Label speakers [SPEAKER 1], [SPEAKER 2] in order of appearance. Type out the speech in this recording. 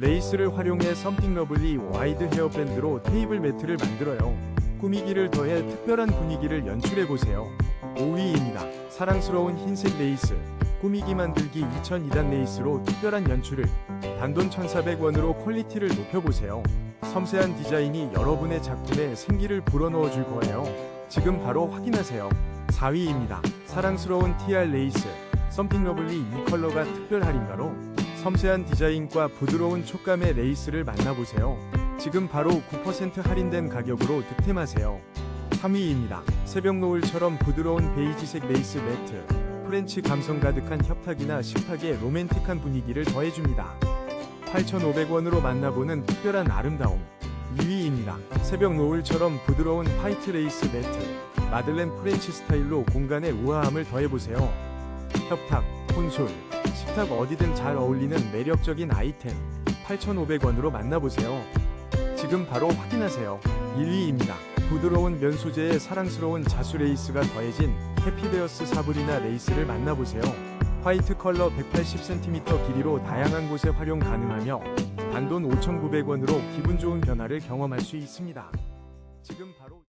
[SPEAKER 1] 레이스를 활용해 썸띵 러블리 와이드 헤어밴드로 테이블 매트를 만들어요. 꾸미기를 더해 특별한 분위기를 연출해보세요. 5위입니다. 사랑스러운 흰색 레이스. 꾸미기 만들기 2002단 레이스로 특별한 연출을 단돈 1,400원으로 퀄리티를 높여보세요. 섬세한 디자인이 여러분의 작품에 생기를 불어넣어 줄 거예요. 지금 바로 확인하세요. 4위입니다. 사랑스러운 TR 레이스. 썸띵 러블리 이 컬러가 특별 할인가로 섬세한 디자인과 부드러운 촉감의 레이스를 만나보세요. 지금 바로 9% 할인된 가격으로 득템하세요. 3위입니다. 새벽 노을처럼 부드러운 베이지색 레이스 매트. 프렌치 감성 가득한 협탁이나 식탁에 로맨틱한 분위기를 더해줍니다. 8,500원으로 만나보는 특별한 아름다움. 2위입니다. 새벽 노을처럼 부드러운 화이트 레이스 매트. 마들렌 프렌치 스타일로 공간에 우아함을 더해보세요. 협탁, 콘솔, 식탁 어디든 잘 어울리는 매력적인 아이템 8,500원으로 만나보세요. 지금 바로 확인하세요. 1위입니다. 부드러운 면 소재에 사랑스러운 자수 레이스가 더해진 해피베어스 사브리나 레이스를 만나보세요. 화이트 컬러 180cm 길이로 다양한 곳에 활용 가능하며 단돈 5,900원으로 기분 좋은 변화를 경험할 수 있습니다. 지금 바로